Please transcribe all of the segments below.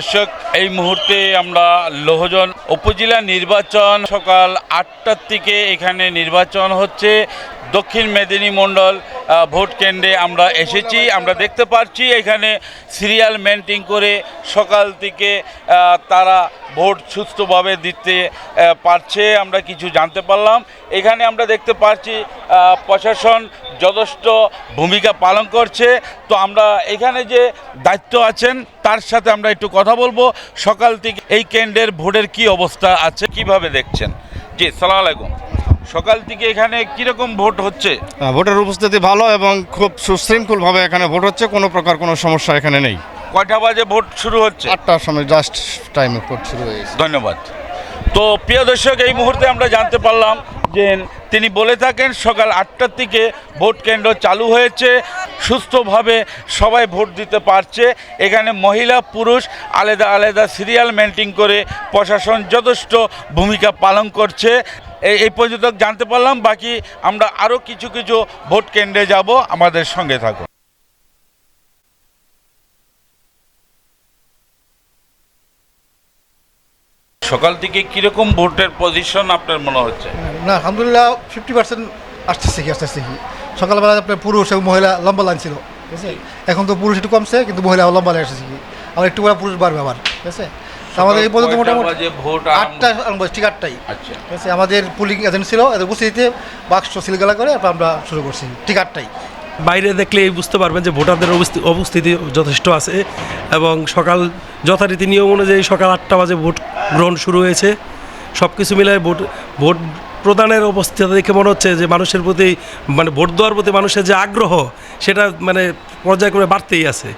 দর্শক এই মুহূর্তে আমরা লোহজন উপজেলা নির্বাচন সকাল আটটার থেকে এখানে নির্বাচন হচ্ছে। দক্ষিণ মেদিনী মণ্ডল ভোট কেন্দ্রে আমরা এসেছি। আমরা দেখতে পাচ্ছি এখানে সিরিয়াল মেনটেন করে সকাল থেকে তারা ভোট সুস্থভাবে দিতে পারছে, আমরা কিছু জানতে পারলাম। এখানে আমরা দেখতে পাচ্ছি প্রশাসন যথেষ্ট ভূমিকা পালন করছে। তো আমরা এখানে যে দায়িত্ব আছেন, তার সাথে আমরা একটু কথা বলব। সকাল থেকে এই কেন্দ্রের ভোটের কি অবস্থা আছে, কীভাবে দেখছেন? জি, সালাম আলাইকুম। সকাল থেকে এখানে কীরকম ভোট হচ্ছে? ভোটের উপস্থিতি ভালো এবং খুব সুশৃঙ্খলভাবে এখানে ভোট হচ্ছে কোনো প্রকার কোনো সমস্যা এখানে নেই। কয়টা বাজে ভোট শুরু হচ্ছে? আটটার সময় জাস্ট টাইমে ভোট শুরু হয়েছে। ধন্যবাদ। তো প্রিয় দর্শক এই মুহূর্তে আমরা জানতে পারলাম যে তিনি বলে থাকেন সকাল আটটার থেকে ভোট কেন্দ্র চালু হয়েছে সুস্থভাবে সবাই ভোট দিতে পারছে। এখানে মহিলা পুরুষ আলাদা আলাদা সিরিয়াল মেনটেন করে প্রশাসন যথেষ্ট ভূমিকা পালন করছে। এই পর্যন্ত জানতে পারলাম। বাকি আমরা আরও কিছু কিছু ভোট কেন্দ্রে যাব। আমাদের সঙ্গে থাকুন। সকাল থেকে কীরকম ভোটের পজিশন আপনার মনে হচ্ছে? না, আলহামদুলিল্লাহ ফিফটি পার্সেন্ট আসতেছে কি আসতেছে কি। সকালবেলা আপনার পুরুষ এবং মহিলা লম্বা লাইন ছিল, ঠিক আছে? এখন তো পুরুষ একটু কমছে, কিন্তু মহিলা লম্বা লাইন আসতেছে কি। আবার একটু পুরুষ বাড়বে আবার, ঠিক আছে? আমাদের এই পর্যন্ত মোটামুটি? আটটা আরম্ভ ঠিক আটটাই। আচ্ছা। ঠিক আছে আমাদের পুলিং এজেন্ট ছিল এদের উপস্থিতিতে বাক্স সিলগালা করে আমরা শুরু করছি ঠিক আটটাই। বাইরে দেখলে বুঝতে পারবেন যে ভোটারদের অবস্থি- উপস্থিতি যথেষ্ট আছে এবং সকাল যথারীতি নিয়ম অনুযায়ী সকাল আটটা বাজে ভোট গ্রহণ শুরু হয়েছে। সব কিছু মিলায় ভোট ভোট প্রদানের অবস্থা দেখে মনে হচ্ছে যে মানুষের প্রতি মানে ভোট দেওয়ার প্রতি মানুষের যে আগ্রহ সেটা মানে পর্যায়ক্রমে বাড়তেই আছে।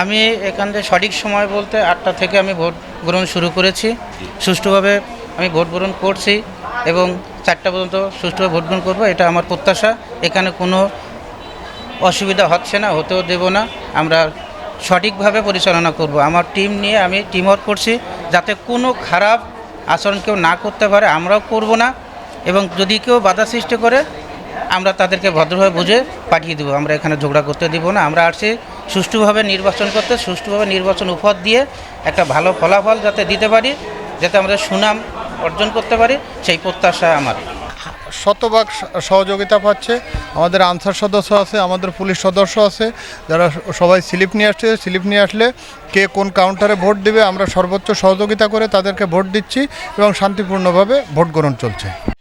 আমি এখান থেকে সঠিক সময় বলতে আটটা থেকে আমি ভোট গ্রহণ শুরু করেছি। সুষ্ঠুভাবে আমি ভোট গ্রহণ করছি এবং চারটা পর্যন্ত সুষ্ঠুভাবে ভোট গ্রহণ করব, এটা আমার প্রত্যাশা। এখানে কোনো অসুবিধা হচ্ছে না, হতেও দেব না। আমরা সঠিকভাবে পরিচালনা করব। আমার টিম নিয়ে আমি টিম ওয়ার্ক করছি যাতে কোনো খারাপ আচরণ কেউ না করতে পারে, আমরাও করব না। এবং যদি কেউ বাধা সৃষ্টি করে, আমরা তাদেরকে ভদ্রভাবে বুঝে পাঠিয়ে দেবো। আমরা এখানে ঝগড়া করতে দিব না। আমরা আসছি সুষ্ঠুভাবে নির্বাচন করতে, সুষ্ঠুভাবে নির্বাচন উপহার দিয়ে একটা ভালো ফলাফল যাতে দিতে পারি, যাতে আমরা সুনাম অর্জন করতে পারি, সেই প্রত্যাশা আমার। শতভাগ সহযোগিতা পাচ্ছে। আমাদের আনসার সদস্য আছে, আমাদের পুলিশ সদস্য আছে, যারা সবাই স্লিপ নিয়ে আসছে। স্লিপ নিয়ে আসলে কে কোন কাউন্টারে ভোট দেবে, আমরা সর্বোচ্চ সহযোগিতা করে তাদেরকে ভোট দিচ্ছি এবং শান্তিপূর্ণভাবে ভোট গ্রহণ চলছে।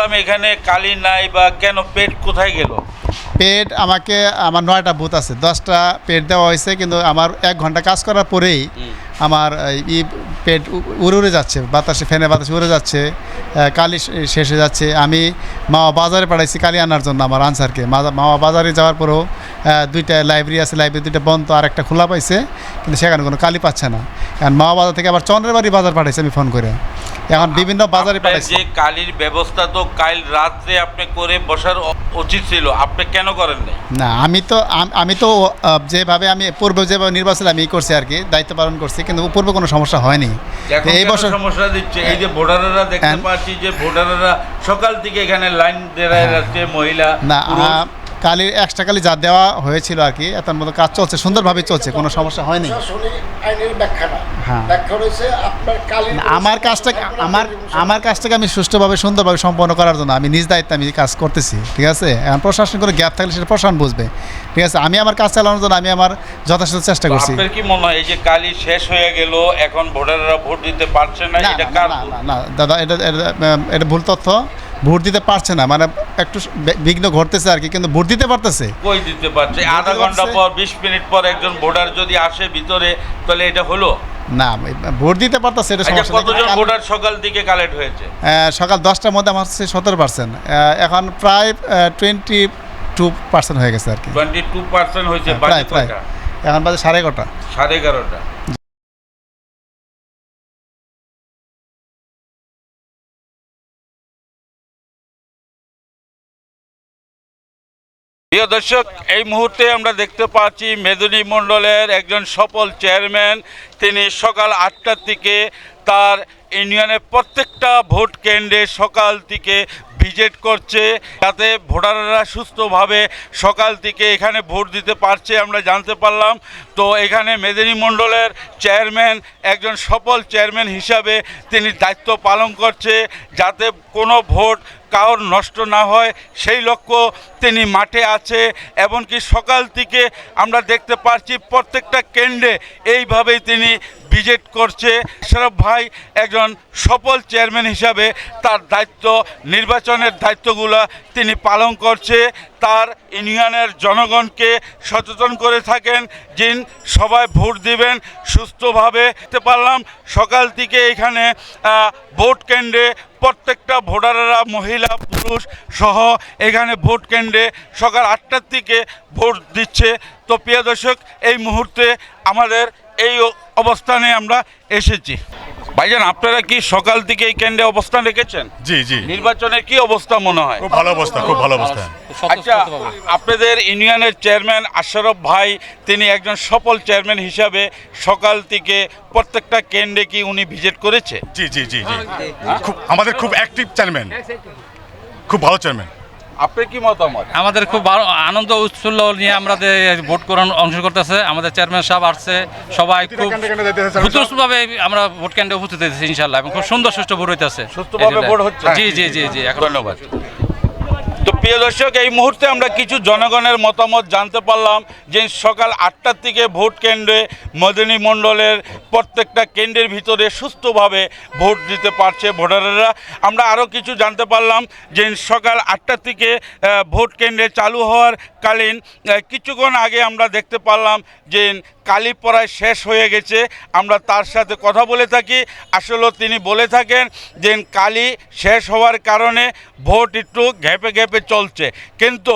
পারলাম এখানে কালি নাই বা কেন? পেট কোথায় গেল? পেড আমাকে আমার নয়টা বুথ আছে দশটা পেড দেওয়া হয়েছে কিন্তু আমার এক ঘণ্টা কাজ করার পরেই আমার ই পেট উড়ে উড়ে যাচ্ছে বাতাসে ফ্যানে বাতাসে উড়ে যাচ্ছে কালি শেষ হয়ে যাচ্ছে। আমি মামা বাজারে পাঠাইছি কালি আনার জন্য আমার আনসারকে। মামা বাজারে যাওয়ার পরেও দুইটা লাইব্রেরি আছে লাইব্রেরি দুইটা বন্ধ আর একটা খোলা পাইছে কিন্তু সেখানে কোনো কালি পাচ্ছে না। এখন মা বাজার থেকে আবার চন্দ্রের বাড়ি বাজার পাঠাইছে আমি ফোন করে। এখন বিভিন্ন বাজারে পাঠাইছে। যে কালির ব্যবস্থা তো কাল রাত্রে আপনি করে বসার উচিত ছিল আপনি কেন করেন না আমি তো আমি তো যেভাবে আমি পূর্বে যেভাবে নির্বাচন আমি করছি আর কি দায়িত্ব পালন করছি কিন্তু পূর্বে কোনো সমস্যা হয়নি। এই বছর সমস্যা দিচ্ছে? এই যে ভোটাররা দেখতে হ্যাঁ। পাচ্ছি যে ভোটাররা সকাল থেকে এখানে লাইন দাঁড়ায় যাচ্ছে মহিলা না কালির এক্সট্রা কালি যা দেওয়া হয়েছিল আর কি এত মতো কাজ চলছে সুন্দরভাবে চলছে কোনো সমস্যা হয়নি। হ্যাঁ। আমার কাজটাকে আমার আমার কাজটাকে আমি সুষ্ঠুভাবে সুন্দরভাবে সম্পন্ন করার জন্য আমি নিজ দায়িত্বে আমি কাজ করতেছি ঠিক আছে? এখন প্রশাসন কোনো গ্যাপ থাকলে সেটা প্রশাসন বুঝবে ঠিক আছে? আমি আমার কাজ চালানোর জন্য আমি আমার যথাযথ চেষ্টা করছি। আপনার কি মনে হয় এই যে কালি শেষ হয়ে গেল এখন ভোটাররা ভোট দিতে পারছে না না, এটা না, কার না, দাদা এটা- এটা ভুল তথ্য। ভোট দিতে পারছে না মানে একটু বিঘ্ন ঘটতেছে আর কি কিন্তু ভোট দিতে পারতেছে। কই দিতে পারছে? আধা ঘণ্টা পর বিশ মিনিট পর একজন ভোটার যদি আসে ভিতরে তাহলে এটা হলো? না ভোট দিতে পারতেছে এটা আচ্ছা সমস্যা। কতজন ভোটার সকাল দিকে কালেক্ট হয়েছে? সকাল দশটার মধ্যে আমার হচ্ছে সতেরো পার্সেন্ট এখন প্রায় টোয়েন্টি টু পার্সেন্ট হয়ে গেছে আর কি। টোয়েন্টি টু পার্সেন্ট হয়েছে হ্যাঁ, প্রায়। কয়টা? এখন বাজে সাড়ে এগারোটা। সাড়ে এগারোটা। প্রিয় দর্শক, এই মুহূর্তে আমরা দেখতে পাচ্ছি মেদিনী মণ্ডলের একজন সফল চেয়ারম্যান। তিনি সকাল আটটার থেকে তার ইউনিয়নের প্রত্যেকটা ভোট কেন্দ্রে সকাল থেকে ভিজিট করছে। যাতে ভোটাররা সুস্থভাবে সকাল থেকে এখানে ভোট দিতে পারছে, আমরা জানতে পারলাম। তো এখানে মেদিনী মণ্ডলের চেয়ারম্যান, একজন সফল চেয়ারম্যান হিসাবে তিনি দায়িত্ব পালন করছে। যাতে কোনো ভোট কারোর নষ্ট না হয়, সেই লক্ষ্য তিনি মাঠে আছে। এমনকি সকাল থেকে আমরা দেখতে পাচ্ছি প্রত্যেকটা কেন্দ্রে এইভাবেই তিনি ভিজিট করছে। শরফ ভাই একজন সফল চেয়ারম্যান হিসাবে তার দায়িত্ব, নির্বাচনের দায়িত্বগুলো তিনি পালন করছে। তার ইউনিয়নের জনগণকে সচেতন করে থাকেন, যিন সবাই ভোট দিবেন সুস্থভাবে যেতে পারলাম। সকাল থেকে এখানে ভোট কেন্দ্রে প্রত্যেকটা ভোটাররা মহিলা, পুরুষ সহ এখানে ভোট কেন্দ্রে সকাল আটটার থেকে ভোট দিচ্ছে। তো প্রিয় দর্শক, এই মুহূর্তে আমাদের এই অবস্থানে আমরা এসেছি। ভাইজান আপনারা কি সকাল থেকে এই কেন্দ্রে অবস্থান রেখেছেন? জি জি। নির্বাচনের কি অবস্থা মনে হয়? খুব ভালো অবস্থা খুব ভালো অবস্থা। আচ্ছা আপনাদের ইউনিয়নের চেয়ারম্যান আশরফ ভাই তিনি একজন সফল চেয়ারম্যান হিসাবে সকাল থেকে প্রত্যেকটা কেন্দ্রে কি উনি ভিজিট করেছে? জি জি জি জি। খুব আমাদের খুব অ্যাক্টিভ চেয়ারম্যান খুব ভালো চেয়ারম্যান আপনার কি মতামত? আমাদের খুব আনন্দ উৎসুল্ল নিয়ে আমরা ভোট করান অংশ করতেছে আমাদের চেয়ারম্যান সাহেব আসছে সবাই খুব সুস্থভাবে আমরা ভোট কেন্দ্রে উপস্থিত হয়েছি ইনশাল্লাহ এবং খুব সুন্দর সুষ্ঠু ভোট হইতেছে। সুস্থভাবে ভোট হচ্ছে? জি জি জি জি এখন। ধন্যবাদ। প্রিয় দর্শক, এই মুহূর্তে আমরা কিছু জনগণের মতামত জানতে পারলাম যে সকাল আটটার থেকে ভোট কেন্দ্রে মদিনী মণ্ডলের প্রত্যেকটা কেন্দ্রের ভিতরে সুস্থভাবে ভোট দিতে পারছে ভোটাররা। আমরা আরও কিছু জানতে পারলাম যে সকাল আটটার থেকে ভোট কেন্দ্রে চালু হওয়ার কালীন কিছুক্ষণ আগে আমরা দেখতে পারলাম যে কালী পড়ায় শেষ হয়ে গেছে। আমরা তার সাথে কথা বলে থাকি। আসলে তিনি বলে থাকেন যে কালী শেষ হওয়ার কারণে ভোট একটু ঘেপে ঘেপে চলছে। কিন্তু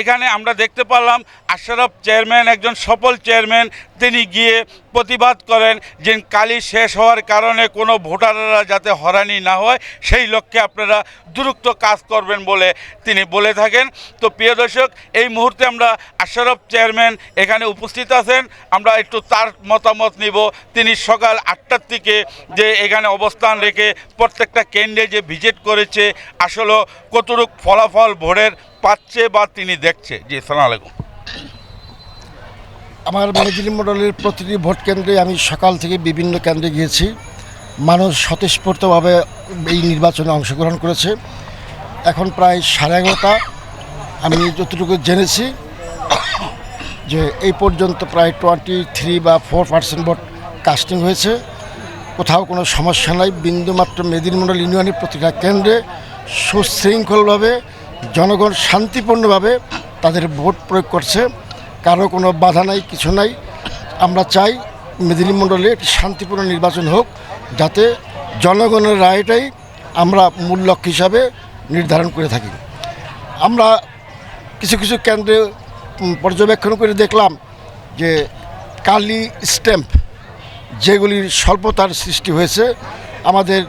এখানে আমরা দেখতে পারলাম আশরাফ চেয়ারম্যান, একজন সফল চেয়ারম্যান তিনি গিয়ে প্রতিবাদ করেন যে কালি শেষ হওয়ার কারণে কোনো ভোটাররা যাতে হরানি না হয়, সেই লক্ষ্যে আপনারা দ্রুত কাজ করবেন বলে তিনি বলে থাকেন। তো প্রিয় দর্শক, এই মুহূর্তে আমরা আশরফ চেয়ারম্যান এখানে উপস্থিত আছেন। আমরা একটু তার মতামত নিব। তিনি সকাল আটটার থেকে যে এখানে অবস্থান রেখে প্রত্যেকটা কেন্দ্রে যে ভিজিট করেছে, আসলে কতটুক ফলাফল ভোটের পাচ্ছে বা তিনি দেখছে। জি সালাম আলাইকুম। আমার মেদিনী মণ্ডলের প্রতিটি ভোট কেন্দ্রে আমি সকাল থেকে বিভিন্ন কেন্দ্রে গিয়েছি। মানুষ স্বতঃস্ফূর্তভাবে এই নির্বাচনে অংশগ্রহণ করেছে। এখন প্রায় সাড়ে এগারোটা। আমি যতটুকু জেনেছি যে এই পর্যন্ত প্রায় টোয়েন্টি থ্রি বা ফোর পার্সেন্ট ভোট কাস্টিং হয়েছে। কোথাও কোনো সমস্যা নাই। বিন্দুমাত্র মেদিনী মণ্ডল ইউনিয়নের প্রতিটা কেন্দ্রে সুশৃঙ্খলভাবে, জনগণ শান্তিপূর্ণভাবে তাদের ভোট প্রয়োগ করছে। কারও কোনো বাধা নাই, কিছু নাই। আমরা চাই মেদিনী মণ্ডলে একটি শান্তিপূর্ণ নির্বাচন হোক, যাতে জনগণের রায়টাই আমরা মূল লক্ষ্য হিসাবে নির্ধারণ করে থাকি। আমরা কিছু কিছু কেন্দ্রে পর্যবেক্ষণ করে দেখলাম যে কালি স্ট্যাম্প যেগুলির স্বল্পতার সৃষ্টি হয়েছে, আমাদের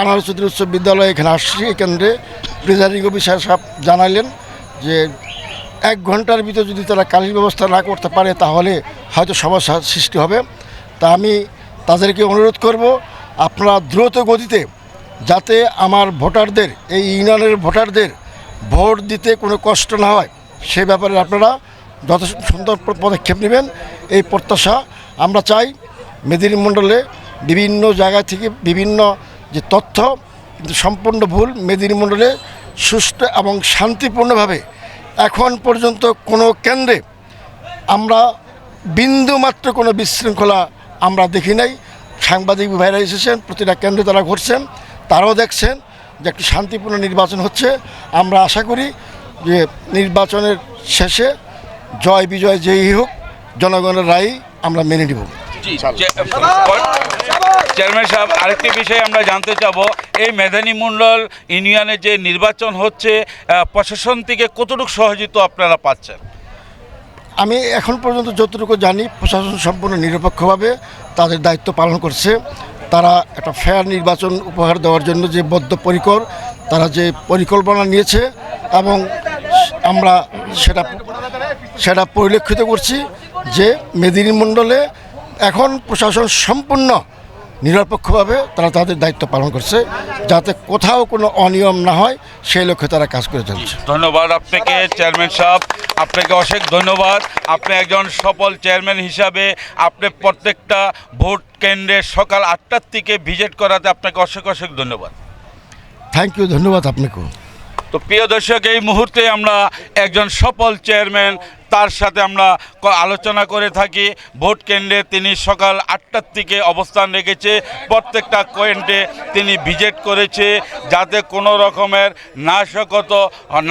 আনারস চৌধুরী উচ্চ বিদ্যালয় এখানে আসছি, এই কেন্দ্রে প্রিজাইডিং অফিসার সাহেব জানালেন যে এক ঘণ্টার ভিতরে যদি তারা কালির ব্যবস্থা না করতে পারে, তাহলে হয়তো সমস্যার সৃষ্টি হবে। তা আমি তাদেরকে অনুরোধ করব, আপনারা দ্রুত গতিতে যাতে আমার ভোটারদের, এই ইউনিয়নের ভোটারদের ভোট দিতে কোনো কষ্ট না হয়, সে ব্যাপারে আপনারা যথেষ্ট সুন্দর পদক্ষেপ নেবেন। এই প্রত্যাশা আমরা চাই মেদিনী মণ্ডলে বিভিন্ন জায়গা থেকে বিভিন্ন যে তথ্য সম্পূর্ণ ভুল, মেদিনী মণ্ডলে সুষ্ঠু এবং শান্তিপূর্ণভাবে এখন পর্যন্ত কোনো কেন্দ্রে আমরা বিন্দুমাত্র কোনো বিশৃঙ্খলা আমরা দেখি নাই। সাংবাদিক ভাইরা এসেছেন, প্রতিটা কেন্দ্রে তারা ঘুরছেন, তারাও দেখছেন যে একটি শান্তিপূর্ণ নির্বাচন হচ্ছে। আমরা আশা করি যে নির্বাচনের শেষে জয় বিজয় যেই হোক, জনগণের রায় আমরা মেনে নেব। চেয়ারম্যান সাহেব আরেকটি বিষয় আমরা জানতে চাবো। এই মেধানী মণ্ডল ইউনিয়নে যে নির্বাচন হচ্ছে প্রশাসন থেকে কতটুকু সহযোগিতা আপনারা পাচ্ছেন? আমি এখন পর্যন্ত যতটুকু জানি প্রশাসন সম্পূর্ণ নিরপেক্ষভাবে তাদের দায়িত্ব পালন করছে। তারা একটা ফেয়ার নির্বাচন উপহার দেওয়ার জন্য যে বদ্ধপরিকর তারা যে পরিকল্পনা নিয়েছে এবং আমরা সেটা সেটা পরিলক্ষিত করছি। যে মেদিনী মণ্ডলে এখন প্রশাসন সম্পূর্ণ নিরপেক্ষভাবে তারা তাদের দায়িত্ব পালন করছে যাতে কোথাও কোনো অনিয়ম না হয় সেই লক্ষ্যে তারা কাজ করে চলছে। ধন্যবাদ আপনাকে চেয়ারম্যান সাহেব। আপনাকে অশেষ ধন্যবাদ। আপনি একজন সফল চেয়ারম্যান হিসাবে আপনি প্রত্যেকটা ভোট কেন্দ্রে সকাল আটটার থেকে ভিজিট করাতে আপনাকে অশেষ অশেষ ধন্যবাদ। থ্যাংক ইউ ধন্যবাদ আপনাকেও। তো প্রিয় দর্শক এই মুহূর্তে আমরা একজন সফল চেয়ারম্যান তার সাথে আমরা আলোচনা করে থাকি। ভোট কেন্দ্রে তিনি সকাল আটটার থেকে অবস্থান রেখেছে। প্রত্যেকটা পয়েন্টে তিনি ভিজিট করেছে যাতে কোনো রকমের নাশকত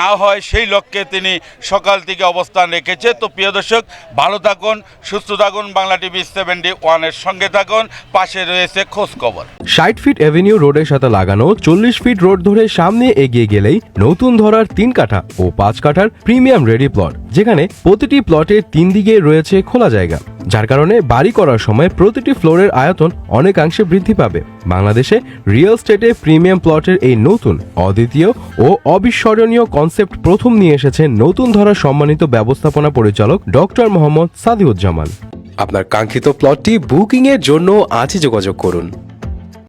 না হয়, সেই লক্ষ্যে তিনি সকাল থেকে অবস্থান রেখেছে। তো প্রিয় দর্শক, ভালো থাকুন, সুস্থ থাকুন। বাংলা টিভি সেভেন্টি ওয়ানের সঙ্গে থাকুন। পাশে রয়েছে খোঁজ খবর। ষাট ফিট এভিনিউ রোডের সাথে লাগানো, চল্লিশ ফিট রোড ধরে সামনে এগিয়ে গেলেই নতুন ধরার তিন কাঠা ও পাঁচ কাঠার প্রিমিয়াম রেডি প্লট। যেখানে প্রতিটি প্লটের তিন দিকে রয়েছে খোলা জায়গা, যার কারণে বাড়ি করার সময় প্রতিটি ফ্লোরের আয়তন অনেকাংশে বৃদ্ধি পাবে। বাংলাদেশে রিয়েল স্টেটে প্রিমিয়াম প্লটের এই নতুন, অদ্বিতীয় ও অবিস্মরণীয় কনসেপ্ট প্রথম নিয়ে এসেছে নতুন ধরার সম্মানিত ব্যবস্থাপনা পরিচালক ডক্টর মোহাম্মদ সাদিউজ্জামান। আপনার কাঙ্ক্ষিত প্লটটি বুকিং এর জন্য আজই যোগাযোগ করুন।